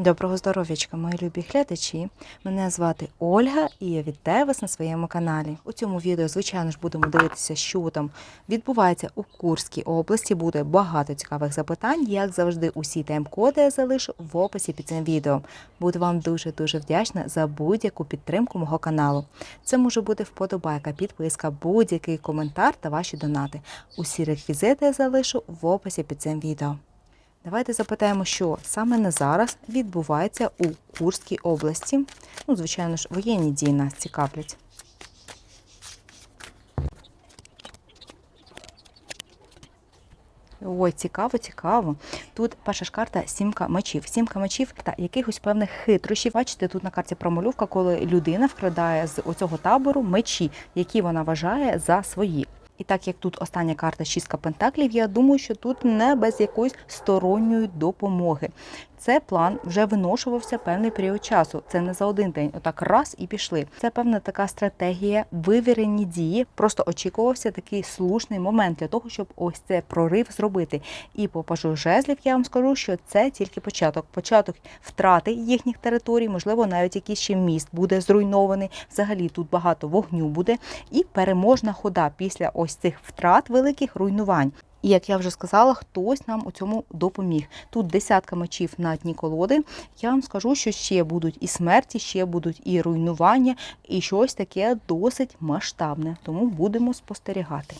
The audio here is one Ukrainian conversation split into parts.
Доброго здоров'ячка, мої любі глядачі. Мене звати Ольга і я вітаю вас на своєму каналі. У цьому відео, звичайно ж, будемо дивитися, що там відбувається у Курській області. Буде багато цікавих запитань. Як завжди, усі тайм-коди я залишу в описі під цим відео. Буду вам дуже-дуже вдячна за будь-яку підтримку мого каналу. Це може бути вподобайка, підписка, будь-який коментар та ваші донати. Усі реквізити я залишу в описі під цим відео. Давайте запитаємо, що саме на зараз відбувається у Курській області. Ну, звичайно ж, воєнні дії нас цікавлять. Ой, цікаво, цікаво. Тут перша ж карта сімка мечів. Сімка мечів та якихось певних хитрощів. Бачите, тут на карті промальовка, коли людина вкрадає з оцього табору мечі, які вона вважає за свої. І так як тут остання карта шістка пентаклів, я думаю, що тут не без якоїсь сторонньої допомоги. Це план вже виношувався певний період часу. Це не за один день, отак раз і пішли. Це певна така стратегія, вивірені дії. Просто очікувався такий слушний момент для того, щоб ось це прорив зробити. І по жезлів я вам скажу, що це тільки початок. Початок втрати їхніх територій, можливо, навіть якийсь ще міст буде зруйнований. Взагалі тут багато вогню буде, і переможна хода після ось цих втрат великих руйнувань. І як я вже сказала, хтось нам у цьому допоміг. Тут десятка мечів на дні колоди. Я вам скажу, що ще будуть і смерті, ще будуть і руйнування, і щось таке досить масштабне. Тому будемо спостерігати.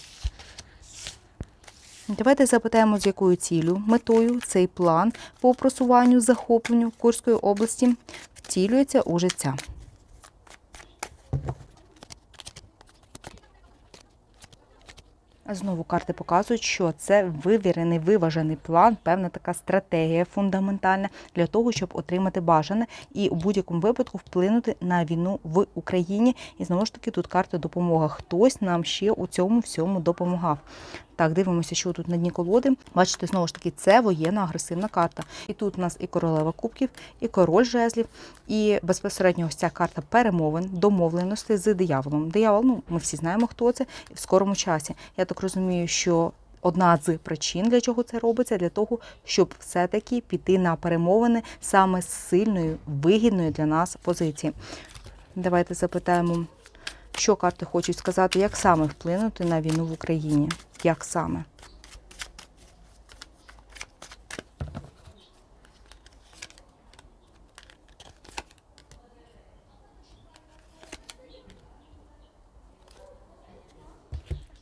Давайте запитаємо, з якою цілею, метою цей план по просуванню захопленню Курської області втілюється у життя. Знову карти показують, що це вивірений, виважений план, певна така стратегія фундаментальна для того, щоб отримати бажане і у будь-якому випадку вплинути на війну в Україні. І знову ж таки тут карта допомога. Хтось нам ще у цьому всьому допомагав. Так, дивимося, що тут на дні колоди. Бачите, знову ж таки, це воєнна агресивна карта. І тут у нас і королева кубків, і король жезлів, і безпосередньо ось ця карта перемовин, домовленостей з дияволом. Диявол, ну ми всі знаємо, хто це в скорому часі. Я так розумію, що. Одна з причин, для чого це робиться, для того, щоб все-таки піти на перемовини саме з сильною, вигідною для нас позиції. Давайте запитаємо, що карти хочуть сказати, як саме вплинути на війну в Україні. Як саме?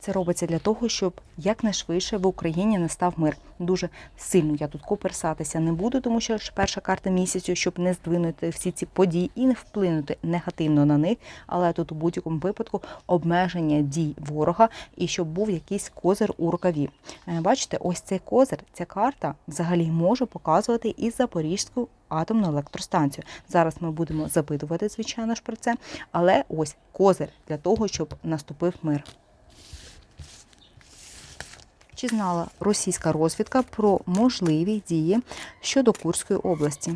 Це робиться для того, щоб якнайшвидше в Україні настав мир. Дуже сильно я тут коперсатися не буду, тому що ж перша карта місяцю, щоб не здвинути всі ці події і не вплинути негативно на них. Але тут у будь-якому випадку обмеження дій ворога і щоб був якийсь козир у рукаві. Е, Бачите, ось цей козир, ця карта взагалі може показувати і Запорізьку атомну електростанцію. Зараз ми будемо запитувати, звичайно ж, про це. Але ось козир для того, щоб наступив мир. Чи знала російська розвідка про можливі дії щодо Курської області?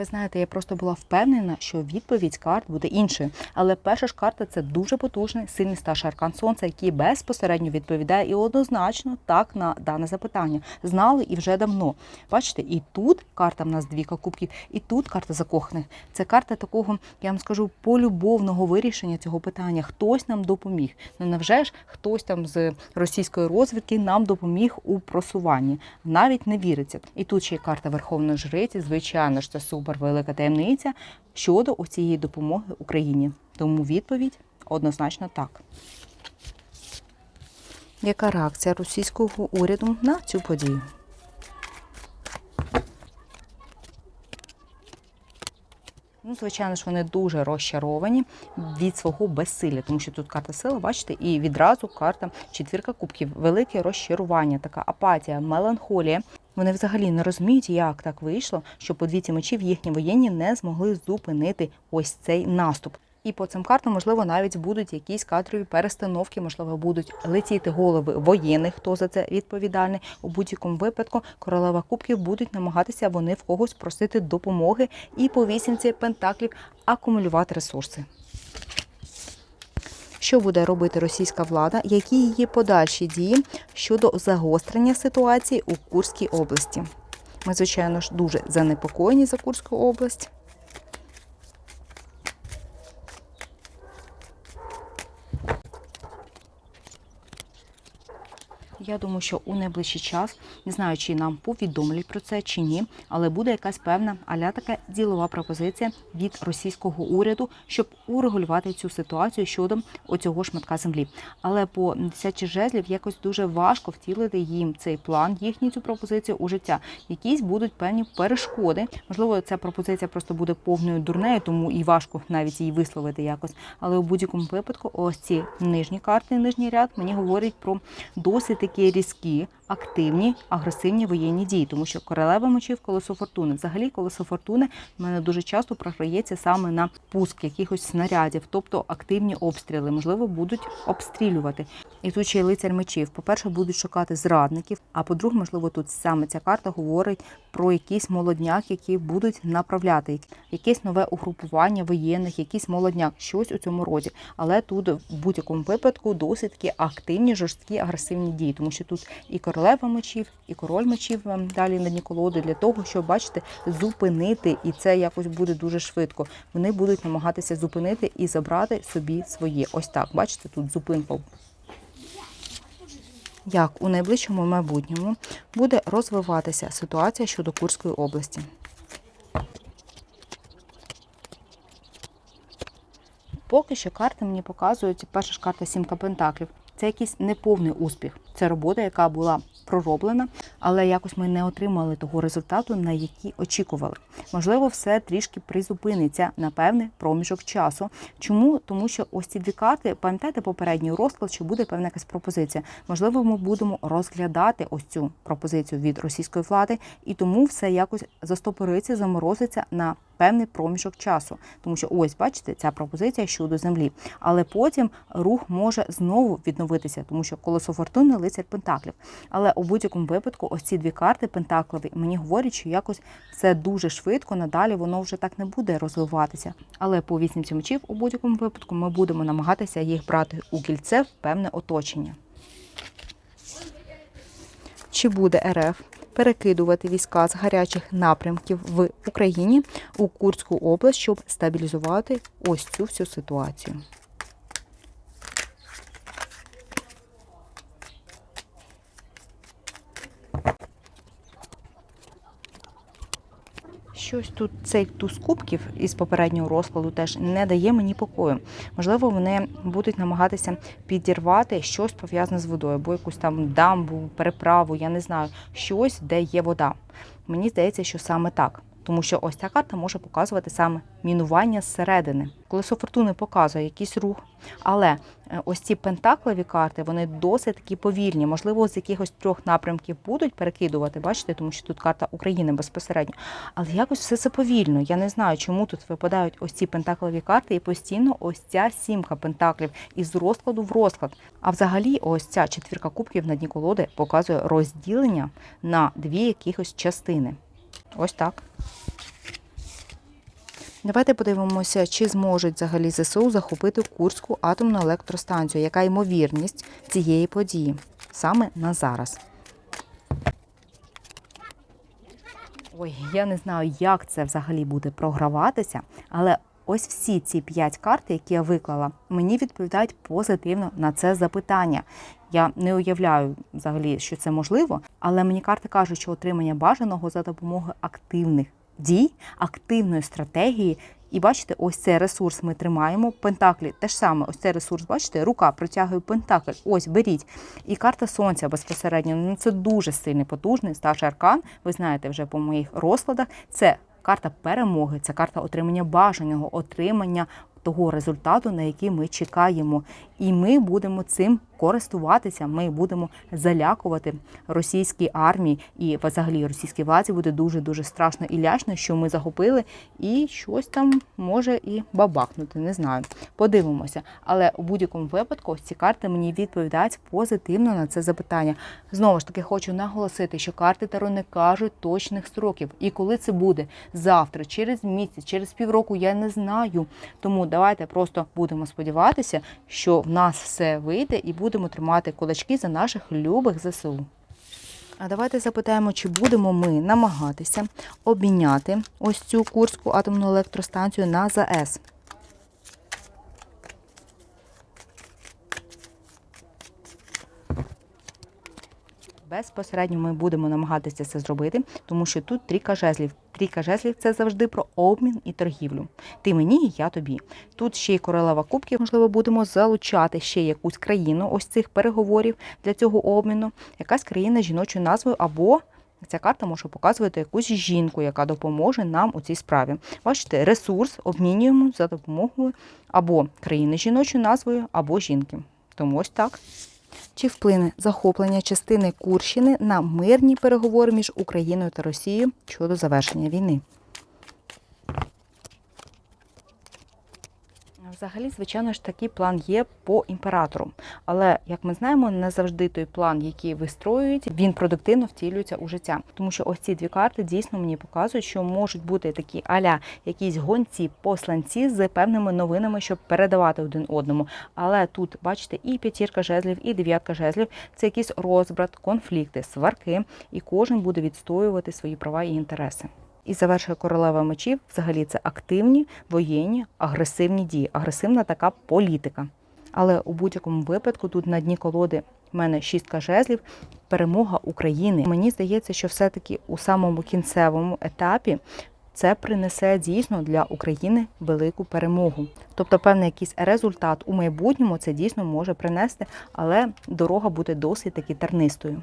Ви знаєте, я просто була впевнена, що відповідь карт буде іншою. Але перша ж карта це дуже потужний, сильний старший аркан сонця, який безпосередньо відповідає і однозначно так на дане запитання. Знали і вже давно. Бачите, і тут карта в нас двіка кубків, і тут карта закоханих. Це карта такого, я вам скажу, полюбовного вирішення цього питання. Хтось нам допоміг. Ну невже ж хтось там з російської розвідки нам допоміг у просуванні? Навіть не віриться. І тут ще й карта Верховної Жриці, звичайно ж, це супер велика таємниця щодо цієї допомоги Україні. Тому відповідь однозначно так. Яка реакція російського уряду на цю подію? Ну, звичайно ж, вони дуже розчаровані від свого безсилля, тому що тут карта сила, бачите, і відразу карта четвірка кубків, велике розчарування, така апатія, меланхолія. Вони взагалі не розуміють, як так вийшло, що по двійці мечів їхні воєнні не змогли зупинити ось цей наступ. І по цим картам, можливо, навіть будуть якісь кадрові перестановки, можливо, будуть летіти голови воєнних, хто за це відповідальний. У будь-якому випадку королева кубків будуть намагатися вони в когось просити допомоги і по вісімці пентаклів акумулювати ресурси. Що буде робити російська влада, які її подальші дії щодо загострення ситуації у Курській області. Ми, звичайно ж, дуже занепокоєні за Курську область. Я думаю, що у найближчий час не знаю, чи нам повідомлять про це чи ні, але буде якась певна аля така ділова пропозиція від російського уряду, щоб урегулювати цю ситуацію щодо оцього шматка землі. Але по десяті жезлів якось дуже важко втілити їм цей план, їхню цю пропозицію у життя. Якісь будуть певні перешкоди. Можливо, ця пропозиція просто буде повною дурнею, тому і важко навіть її висловити якось. Але у будь-якому випадку, ось ці нижні карти, нижній ряд мені говорять про досить такі que активні, агресивні воєнні дії, тому що королева мечів колесо фортуни. Взагалі, колесо фортуни в мене дуже часто програється саме на пуск якихось снарядів, тобто активні обстріли, можливо, будуть обстрілювати. І тут ще й лицар мечів. По-перше, будуть шукати зрадників. А по-друге, можливо, тут саме ця карта говорить про якийсь молодняк, які будуть направляти якесь нове угрупування воєнних, якийсь молодняк, щось у цьому роді. Але тут в будь-якому випадку досить такі активні, жорсткі, агресивні дії, тому що тут і королева мечів, і король мечів далі на дні колоди для того, щоб бачите, зупинити, і це якось буде дуже швидко. Вони будуть намагатися зупинити і забрати собі своє. Ось так, бачите, тут зупинка як у найближчому майбутньому буде розвиватися ситуація щодо Курської області. Поки що карти мені показують, перша ж карта сімка пентаклів. Це якийсь неповний успіх. Це робота, яка була пророблена, але якось ми не отримали того результату, на який очікували. Можливо, все трішки призупиниться на певний проміжок часу. Чому? Тому що ось ці дві карти, пам'ятаєте попередній розклад, що буде певна якась пропозиція. Можливо, ми будемо розглядати ось цю пропозицію від російської влади, і тому все якось застопориться, заморозиться на певний проміжок часу, тому що ось бачите, ця пропозиція щодо землі. Але потім рух може знову відновитися, тому що колесо фортуни лицар пентаклів. Але у будь-якому випадку, ось ці дві карти пентаклові мені говорять, що якось все дуже швидко. Надалі воно вже так не буде розвиватися. Але по вісімці мечів у будь-якому випадку ми будемо намагатися їх брати у кільце в певне оточення. Чи буде РФ перекидувати війська з гарячих напрямків в Україні у Курську область, щоб стабілізувати ось цю всю ситуацію? Щось тут цей туз кубків із попереднього розкладу теж не дає мені покою. Можливо, вони будуть намагатися підірвати щось пов'язане з водою, або якусь там дамбу, переправу, я не знаю, щось, де є вода. Мені здається, що саме так. Тому що ось ця карта може показувати саме мінування зсередини. Колесо фортуни показує якийсь рух, але е, ось ці пентаклові карти вони досить такі повільні. Можливо, з якихось трьох напрямків будуть перекидувати, бачите, тому що тут карта України безпосередньо. Але якось все це повільно. Я не знаю, чому тут випадають ось ці пентаклові карти, і постійно ось ця сімка пентаклів із розкладу в розклад. А взагалі, ось ця четвірка кубків на дні колоди показує розділення на дві якихось частини. Ось так. Давайте подивимося, чи зможуть взагалі ЗСУ захопити Курську атомну електростанцію. Яка ймовірність цієї події саме на зараз? Ой, я не знаю, як це взагалі буде програватися, але ось всі ці п'ять карт, які я виклала, мені відповідають позитивно на це запитання. Я не уявляю взагалі, що це можливо, але мені карти кажуть, що отримання бажаного за допомогою активних дій, активної стратегії. І бачите, ось цей ресурс ми тримаємо. Пентаклі теж саме, ось цей ресурс, бачите, рука протягує пентакль. Ось беріть. І карта сонця безпосередньо. Ну це дуже сильний, потужний старший аркан. Ви знаєте вже по моїх розкладах. Це карта перемоги, це карта отримання бажаного, отримання того результату, на який ми чекаємо. І ми будемо цим користуватися. Ми будемо залякувати російській армії і взагалі російській владі буде дуже дуже страшно і лячно, що ми захопили, і щось там може і бабахнути. Не знаю. Подивимося. Але у будь-якому випадку ці карти мені відповідають позитивно на це запитання. Знову ж таки, хочу наголосити, що карти Таро не кажуть точних строків. І коли це буде завтра, через місяць, через півроку, я не знаю. Тому давайте просто будемо сподіватися, що в нас все вийде і будемо тримати кулачки за наших любих ЗСУ. А давайте запитаємо, чи будемо ми намагатися обміняти ось цю Курську атомну електростанцію на ЗАЕС. Безпосередньо ми будемо намагатися це зробити, тому що тут трійка жезлів. Трійка жезлів це завжди про обмін і торгівлю. Ти мені, я тобі. Тут ще й королева кубків, можливо, будемо залучати ще якусь країну ось цих переговорів для цього обміну, якась країна з жіночою назвою або. Ця карта може показувати якусь жінку, яка допоможе нам у цій справі. Бачите, ресурс обмінюємо за допомогою або країни з жіночою назвою, або жінки. Тому ось так. Чи вплине захоплення частини Курщини на мирні переговори між Україною та Росією щодо завершення війни? Взагалі, звичайно ж, такий план є по імператору. Але, як ми знаємо, не завжди той план, який вистроюють, він продуктивно втілюється у життя. Тому що ось ці дві карти дійсно мені показують, що можуть бути такі аля якісь гонці, посланці з певними новинами, щоб передавати один одному. Але тут, бачите, і п'ятірка жезлів, і дев'ятка жезлів це якийсь розбрат, конфлікти, сварки, і кожен буде відстоювати свої права і інтереси. І завершує королева мечів. Взагалі це активні воєнні агресивні дії, агресивна така політика. Але у будь-якому випадку тут на дні колоди в мене шістка жезлів, перемога України. Мені здається, що все-таки у самому кінцевому етапі це принесе дійсно для України велику перемогу. Тобто, певний якийсь результат у майбутньому це дійсно може принести, але дорога буде досить таки тернистою.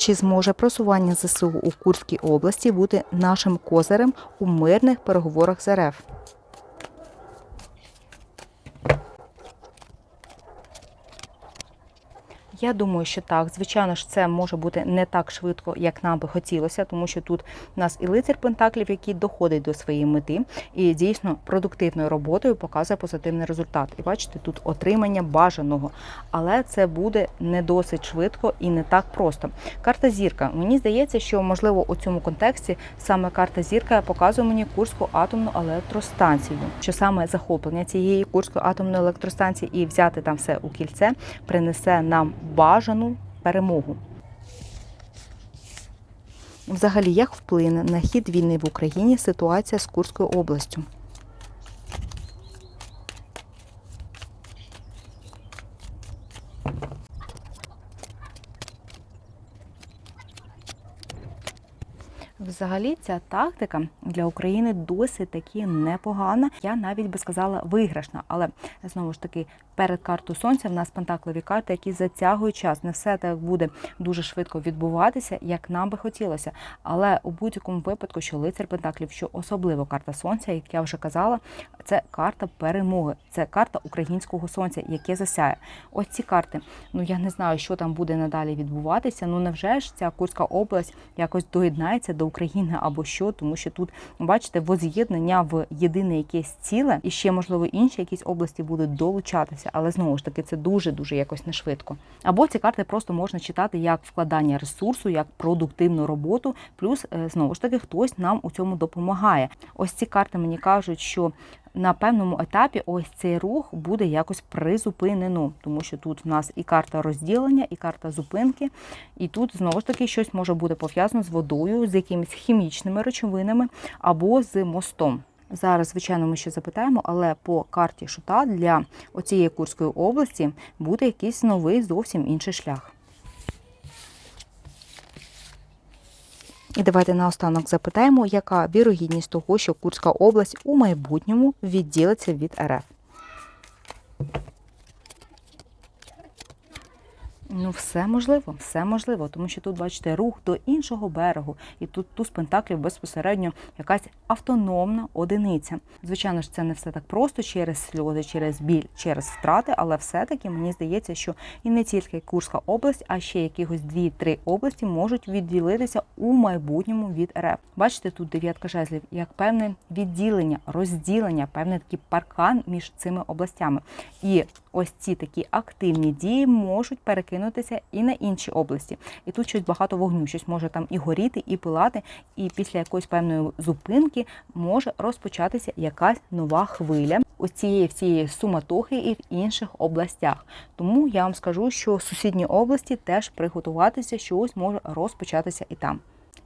Чи зможе просування ЗСУ у Курській області бути нашим козирем у мирних переговорах з РФ? Я думаю, що так. Звичайно ж, це може бути не так швидко, як нам би хотілося, тому що тут у нас і лицар Пентаклів, який доходить до своєї мети, і дійсно продуктивною роботою показує позитивний результат. І бачите, тут отримання бажаного, але це буде не досить швидко і не так просто. Карта зірка. Мені здається, що можливо у цьому контексті саме карта зірка показує мені Курську атомну електростанцію, що саме захоплення цієї Курської атомної електростанції і взяти там все у кільце принесе нам бажану перемогу. Взагалі, як вплине на хід війни в Україні ситуація з Курською областю? Взагалі, ця тактика для України досить таки непогана. Я навіть би сказала виграшна. Але знову ж таки, перед картою сонця в нас пентаклові карти, які затягують час. Не все так буде дуже швидко відбуватися, як нам би хотілося. Але у будь-якому випадку, що лицар Пентаклів, що особливо карта сонця, як я вже казала, це карта перемоги, це карта українського сонця, яке засяє. Ось ці карти. Ну я не знаю, що там буде надалі відбуватися. Ну невже ж ця Курська область якось доєднається до України або що, тому що тут бачите воз'єднання в єдине якесь ціле, і ще можливо інші якісь області будуть долучатися, але знову ж таки це дуже дуже якось не швидко. Або ці карти просто можна читати як вкладання ресурсу, як продуктивну роботу. Плюс е, знову ж таки хтось нам у цьому допомагає. Ось ці карти мені кажуть, що на певному етапі ось цей рух буде якось призупинено, тому що тут в нас і карта розділення, і карта зупинки, і тут знову ж таки щось може бути пов'язано з водою, з якимись хімічними речовинами або з мостом. Зараз, звичайно, ми ще запитаємо, але по карті шута для оцієї Курської області буде якийсь новий зовсім інший шлях. І давайте наостанок запитаємо, яка вірогідність того, що Курська область у майбутньому відділиться від РФ. Ну, все можливо, все можливо, тому що тут, бачите, рух до іншого берегу, і тут туз пентаклів безпосередньо якась автономна одиниця. Звичайно ж, це не все так просто через сльози, через біль, через втрати, але все-таки мені здається, що і не тільки Курська область, а ще якихось дві-три області можуть відділитися у майбутньому від РФ. Бачите, тут дев'ятка жезлів, як певне відділення, розділення, певний такий паркан між цими областями. І ось ці такі активні дії можуть перекинутися і на інші області. І тут щось багато вогню, щось може там і горіти, і пилати, і після якоїсь певної зупинки може розпочатися якась нова хвиля ось цієї всієї суматохи і в інших областях. Тому я вам скажу, що сусідні області теж приготуватися, що ось може розпочатися і там.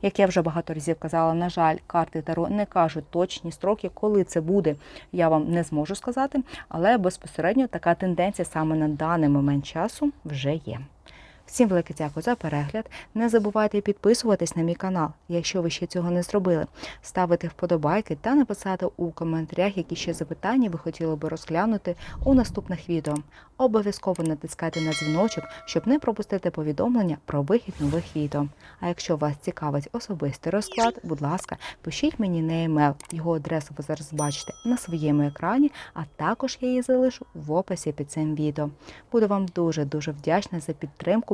Як я вже багато разів казала, на жаль, карти Таро не кажуть точні строки, коли це буде, я вам не зможу сказати, але безпосередньо така тенденція саме на даний момент часу вже є. Всім велике дякую за перегляд. Не забувайте підписуватись на мій канал, якщо ви ще цього не зробили, ставити вподобайки та написати у коментарях, які ще запитання ви хотіли би розглянути у наступних відео. Обов'язково натискайте на дзвіночок, щоб не пропустити повідомлення про вихід нових відео. А якщо вас цікавить особистий розклад, будь ласка, пишіть мені на емейл. Його адресу ви зараз бачите на своєму екрані, а також я її залишу в описі під цим відео. Буду вам дуже дуже вдячна за підтримку